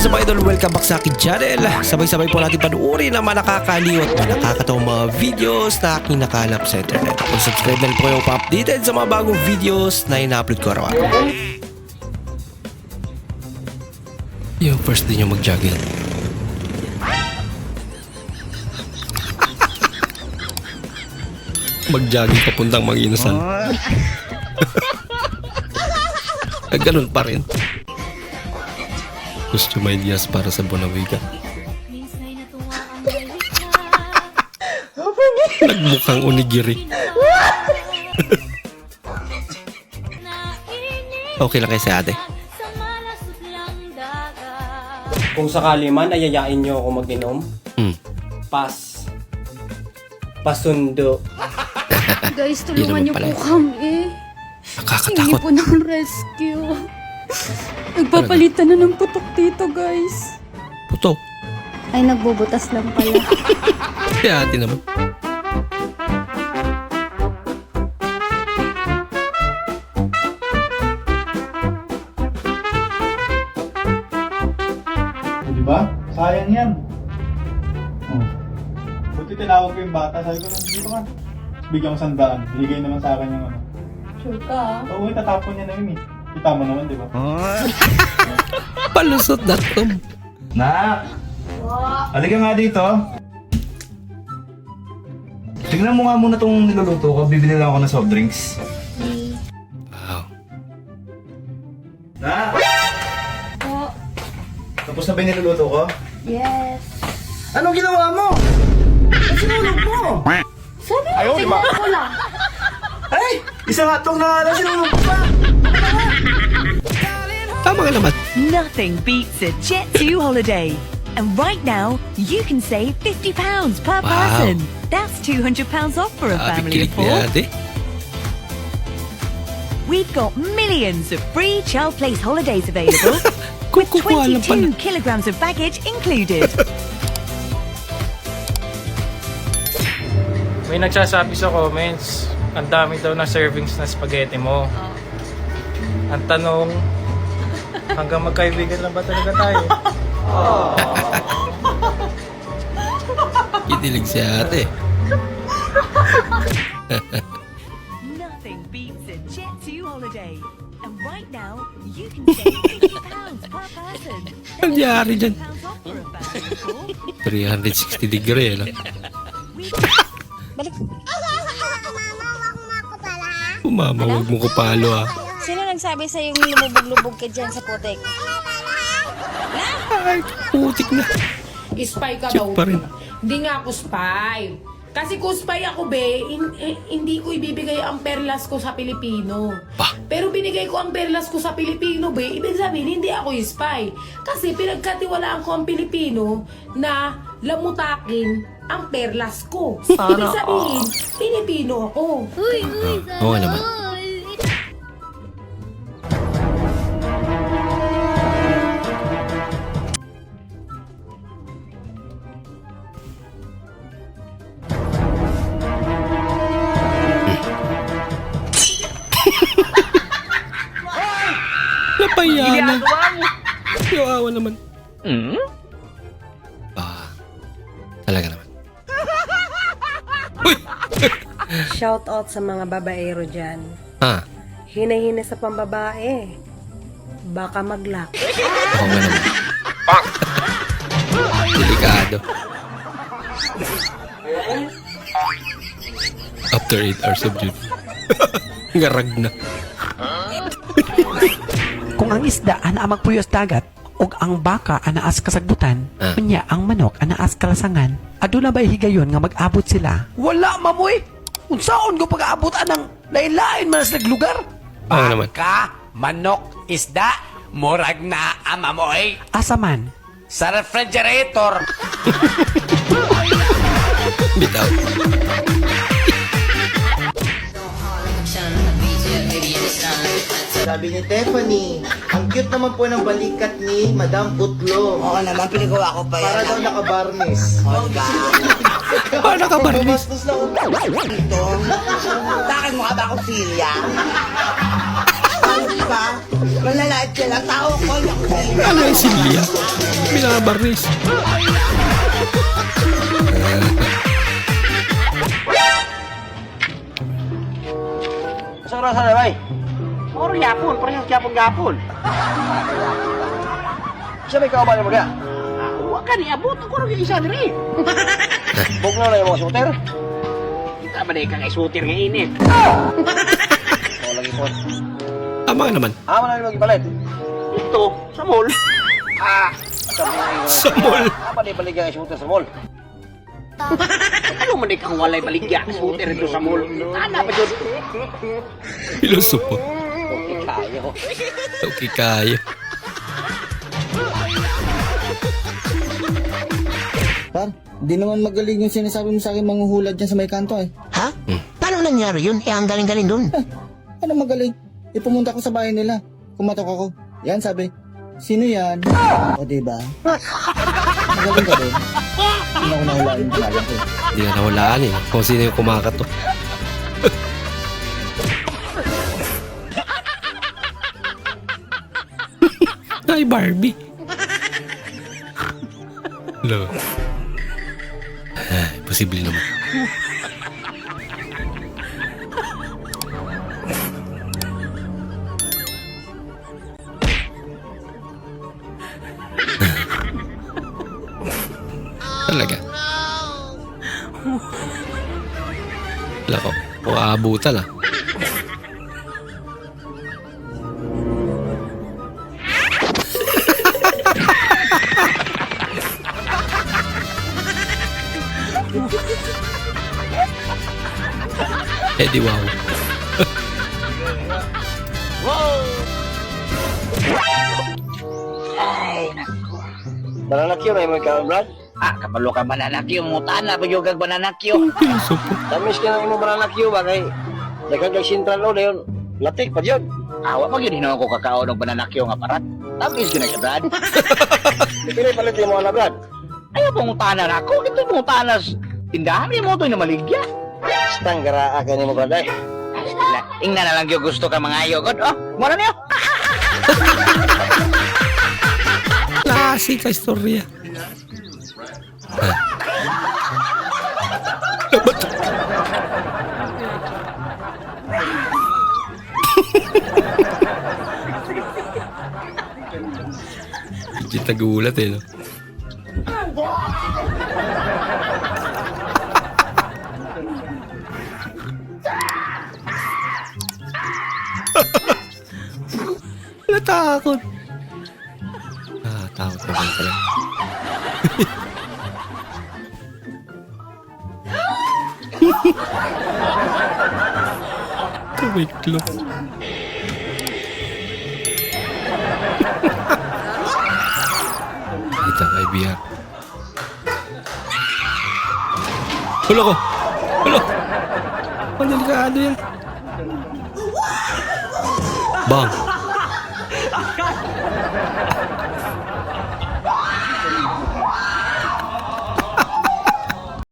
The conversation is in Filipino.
is up idol? Welcome back sa akin channel. Sabay-sabay po natin panuorin ang mga nakakaliw at mga nakakatawang mga videos na aking nakalap sa internet. Kung subscribe na po kayo pa-updated sa mga bagong videos na ina-upload ko araw-araw. Yung first din yung mag-jogging. mag-jogging papuntang mag-inusan. Ah, Ganun pa rin. Costume ideas para sa Bonaviga. Nagmukhang onigiri. okay lang kay si ate. Kung sakali man, ayayain nyo ako mag-inom. Hmm. Pas. Pasundo. Guys, tulungan niyo pala po eh. kami. Hingi Nakakatakot. po ng rescue. Nagpapalitan na ng putok dito, guys. Puto. Ay, nagbubutas lang pala. Si ate naman. Di ba? Sayang yan. Oh. Buti tinawag ko yung bata. Sabi ko, dito ka. Bigyan ko sandaan. Bigay naman sa akin yung ano. sure ka? Oo, eh, tatapon niya na yun eh. Kita mo naman, di ba? Palusot na to. Nak! Halika nga dito. Tingnan mo nga muna itong niluluto ko. Bibili lang ako ng soft drinks. Wow. Nak! Po. Tapos na ba yung niluluto ko? Yes. Anong ginawa mo? Sinulog mo! Sabi mo, tingnan ko lang. Ay! Isang hotdog na nga lang sinulog ko pa! Tama ka naman. Nothing beats a Jet2 holiday. And right now, you can save £50 per Wow. person. That's £200 off for a Sabi family of four. ate. We've got millions of free child place holidays available with Kukuha lang pala. 22 kilograms of baggage included. May nagsasabi sa comments, ang dami daw na servings na spaghetti mo. Oh. Ang tanong, hanggang magkaibigan lang ba talaga tayo? Kinilig si ate. Nothing beats a Jet2 holiday. And right now, you can save £50 per person. Ang yari dyan. £100 off for a family of four. 360 degree, ano? Mama, huwag mo ko palo ah. Nagsabi sa yung lumubog-lubog ka dyan sa putik? Ay, putik na. Spy ka Check daw. pa rin. Hindi nga ako spy. Kasi kung spy ako, be, in- eh, hindi ko ibibigay ang perlas ko sa Pilipino. Bah. Pero binigay ko ang perlas ko sa Pilipino, be, ibig sabihin, hindi ako yung spy. Kasi pinagkatiwalaan ko ang Pilipino na lamutakin ang perlas ko. ibig sabihin, Pilipino ako. Uy, uy, Oo naman. Naman. Ah, talaga naman. Shout out sa mga babaero dyan. Ah, Hinay-hinay sa pambabae. Baka maglak. ako nga naman. Delikado. After 8 hours of duty. Ngarag na. Kung ang isda ana magpuyos dagat, ug ang baka anaas kasagbutan, Ah. unya ang manok anaas kalasangan, aduna bay higayon nga mag-abot sila? Wala mamoy. Unsaon go pag-aabot anang lain-lain man sa lugar? Oo naman. Baka, manok, isda, murag na amamoy. Asa man? Sa refrigerator. Sabi ni Tiffany, ang cute naman po ng balikat ni Madam Putlo. Oo naman, pinagawa ko pa yan. Para daw nakabarnis. Ka ba? Gumastos lang ako dito. Bakit mo ka ba ako silya? Di ba? Malalait ka lang. Tao ko. Naku. Ano yung Silya? Binabarnis. Sa oras na bay? Oras yapon, parehas yapon gapon. Siya may kauban mo ka? Huwag ka ni abot ko rin isa diri. Bugno na yung mga shooter. Kita ba na ikang shooter ng init? Oh, lagi po. Tama ka naman. Ama na yung ipalit. Ito, sa mall. Ah, Sa mall. Apa di baligya ang shooter sa mall? Ano man ikang walay baligya shooter ito sa mall? Ana pa dyan. Pilosopo. Okay, kayo. Okay, kaya. Par, di naman magaling yung sinasabi mo sa akin manghuhulad dyan sa may kanto eh. Ha? Paano nangyari yun? Eh, ang galing-galing dun. Ano magaling? Eh, pumunta ko sa bahay nila. Kumatok ako. Yan, sabi. Sino yan? O, diba? Magaling ka din. Hindi ako nahulaan yung pangalan ko. Hindi na nawalaan eh. Kung sino yung kumakato. Ay, Barbie. Hello. Ay, posible naman. Talaga. Wala ko. Kung aabutan ah. Di wow. Bananakyo na yung Brad? Ah, kapalo ka bananakyo. Mutaan na pag yung kag bananakyo. Pilosopo. Tamis ka na yung bananakyo ba kay... Daghang kag sintral o dayon. Latik pa yun. Awa pag yun hinaw ko kakao ng bananakyo nga parat. Tamis ka na siya, Brad. Pinay palit yung mga na, Brad. Ayaw pong mutanan ako. Ito pong mutanas. Tindahan niya mo ito na maligya. Stang garaa ka ni mo, Brad. Ay, Ingna na lang yung gusto ka mga ayogod. Oh, mura niyo. Klase ka istorya. Ba't? Legit nagulat eh, no? Natakot. Ah, takot naman pala. Tumiklop. Kita kay BR. Hulo ko! Hulo! Ang delikado yan. Bang!